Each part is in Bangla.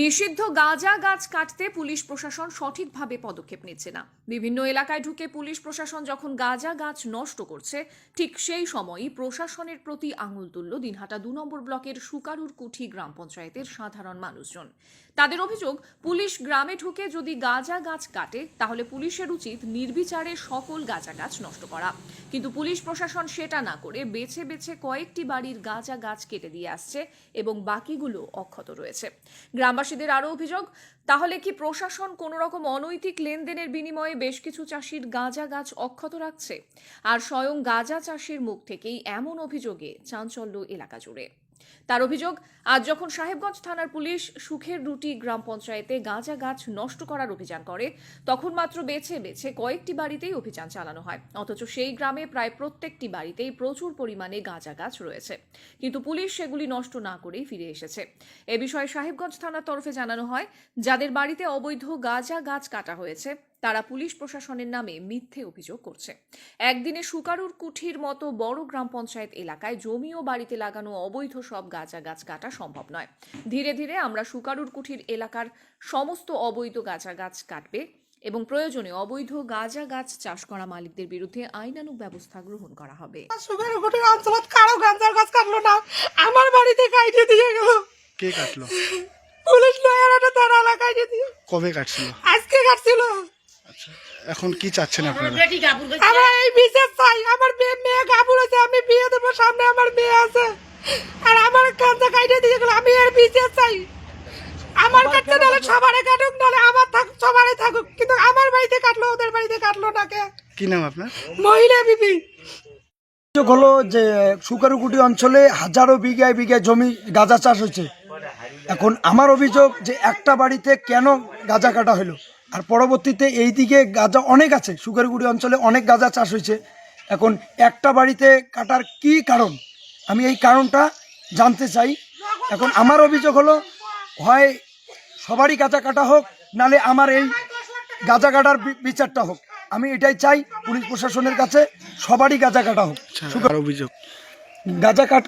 নিষিদ্ধ গাঁজা গাছ কাটতে পুলিশ প্রশাসন সঠিকভাবে পদক্ষেপ নিচ্ছে না। বিভিন্ন এলাকায় ঢুকে পুলিশ প্রশাসন যখন গাঁজা গাছ নষ্ট করছে, ঠিক সেই সময়ই প্রশাসনের প্রতি আঙুল তুলল দিনহাটা দু নম্বর ব্লকের সুকারুর কুঠি গ্রাম পঞ্চায়েতের সাধারণ মানুষজন। তাদের অভিযোগ, পুলিশ গ্রামে ঢুকে যদি গাঁজা গাছ কাটে, তাহলে পুলিশের উচিত নির্বিচারে সকল গাঁজা গাছ নষ্ট করা। কিন্তু পুলিশ প্রশাসন সেটা না করে বেছে বেছে কয়েকটি বাড়ির গাঁজা গাছ কেটে দিয়ে আসছে এবং বাকিগুলো অক্ষত রয়েছে। গ্রামবাসীদের আরও অভিযোগ, তাহলে কি প্রশাসন কোনো রকম অনৈতিক লেনদেনের বিনিময়ে বেশ কিছু চাষির গাঁজা গাছ অক্ষত রাখছে? আর স্বয়ং গাঁজা চাষির মুখ থেকেই এমন অভিযোগে চাঞ্চল্য এলাকা জুড়ে। তার অভিযোগ, আজ যখন সাহেবগঞ্জ থানার পুলিশ সুখের রুটি গ্রাম পঞ্চায়েতে গাঁজা গাছ নষ্ট করার অভিযান করে, তখন মাত্র বেছে বেছে কয়েকটি বাড়িতেই অভিযান চালানো হয়। অথচ সেই গ্রামে প্রায় প্রত্যেকটি বাড়িতেই প্রচুর পরিমাণে গাঁজা গাছ রয়েছে। কিন্তু পুলিশ সেগুলি নষ্ট না করেই ফিরে এসেছে। এ বিষয়ে সাহেবগঞ্জ থানার তরফে জানানো হয়, যাদের বাড়িতে অবৈধ গাঁজা গাছ কাটা হয়েছে তারা পুলিশ প্রশাসনের নামে মিথ্যে অভিযোগ করছে। একদিনে সুকারুর কুঠির মতো বড় গ্রাম পঞ্চায়েত এলাকায় জমি ও বাড়িতে লাগানো অবৈধ সব গাঁজা গাছ কাটা সম্ভব নয়। ধীরে ধীরে আমরা সুকারুর কুঠির এলাকার সমস্ত অবৈধ গাঁজা গাছ কাটবে এবং প্রয়োজনে অবৈধ গাঁজা গাছ চাষ করা মালিকদের বিরুদ্ধে আইনানুগ ব্যবস্থা গ্রহণ করা হবে। অঞ্চলত কারও গাঞ্জার গাছ কাটলো না আমার বাড়িতে কাইটে দিয়ে গেল। কে কাটলো? পুলিশ লয়ারটা তার এলাকায় দিয়ে কবে কাটছিল? আজকে কাটছিল। এখন কি চাচ্ছেন আপনারা? আমরা এই বিশেষ চাই আমার মেয়ে মেয়ে গাবুর আছে আমি বিয়ে দেবো সামনে আমার মেয়ে আছে। আর আমার কাইটে দিয়ে গেল আমি এর বিশেষ চাই। আমার কাটতে সবারে কাটুক নাহলে আমার থাক সবারে থাকুক। কিন্তু আমার বাড়িতে কাটলো ওদের বাড়িতে কাটলো না কে? কি নাম আপনার? মহিলা বিবি। অভিযোগ হলো যে সুকারুকুটি অঞ্চলে হাজারো বিঘায় বিঘায় জমি গাঁজা চাষ হচ্ছে এখন আমার অভিযোগ যে একটা বাড়িতে কেন গাঁজা কাটা হলো? আর পরবর্তীতে এই দিকে গাঁজা অনেক আছে। সুকারুকুটি অঞ্চলে অনেক গাঁজা চাষ হয়েছে। এখন একটা বাড়িতে কাটার কি কারণ? আমি এই কারণটা জানতে চাই। এখন আমার অভিযোগ হলো হয় সবারই গাঁজা কাটা হোক নালে আমার এই গাঁজা কাটার বিচারটা হোক। আমি এটাই চাই পুলিশ প্রশাসনের কাছে সবারই গাঁজা কাটা হোক। আচ্ছা, অভিযোগ। গাঁজা কাট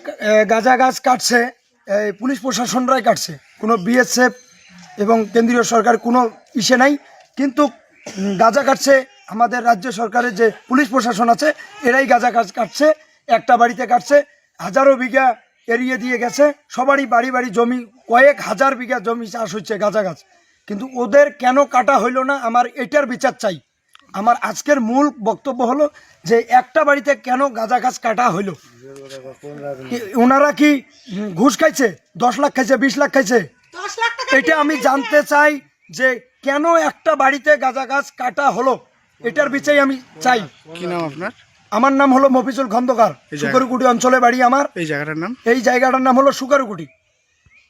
গাঁজা গাছ কাটছে পুলিশ প্রশাসনরাই কাটছে। কোনো বিএসএফ এবং কেন্দ্রীয় সরকার কোনো ইসে নাই। কিন্তু গাঁজা কাটছে আমাদের রাজ্য সরকারের যে পুলিশ প্রশাসন আছে এরাই গাঁজা গাছ কাটছে একটা বাড়িতে কাটছে হাজারো বিঘা এড়িয়ে দিয়ে গেছে সবারই বাড়ি বাড়ি জমি কয়েক হাজার বিঘা জমি চাষ হচ্ছে গাঁজা গাছ। কিন্তু ওদের কেন কাটা হইল না আমার এটার বিচার চাই। আমার আজকের মূল বক্তব্য হলো যে একটা বাড়িতে কেন গাঁজা গাছ কাটা হইল? ওনারা কি ঘুষ খাইছে? দশ লাখ খাইছে বিশ লাখ খাইছে? এটা আমি জানতে চাই যে কেন একটা বাড়িতে গাঁজা গাছ কাটা হলো? এটার বিচাই আমি চাই। কি নাম আপনার? আমার নাম হলো মফিজুল খন্দকার সুগারুকুটি সুকারুকুটি অঞ্চলে বাড়ি আমার। এই জায়গাটার নাম? এই জায়গাটার নাম হলো সুকারুকুটি।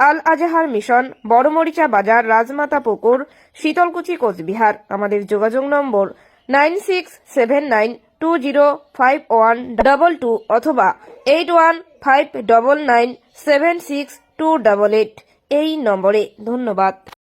আল আজাহার মিশন, বড়মরিচা বাজার, রাজমাতা পুকুর, শীতলকুচি কোচবিহার। আমাদের যোগাযোগ নম্বর nine six seven nine two zero five one double two অথবা eight one five double nine seven six two double eight এই নম্বরে। ধন্যবাদ।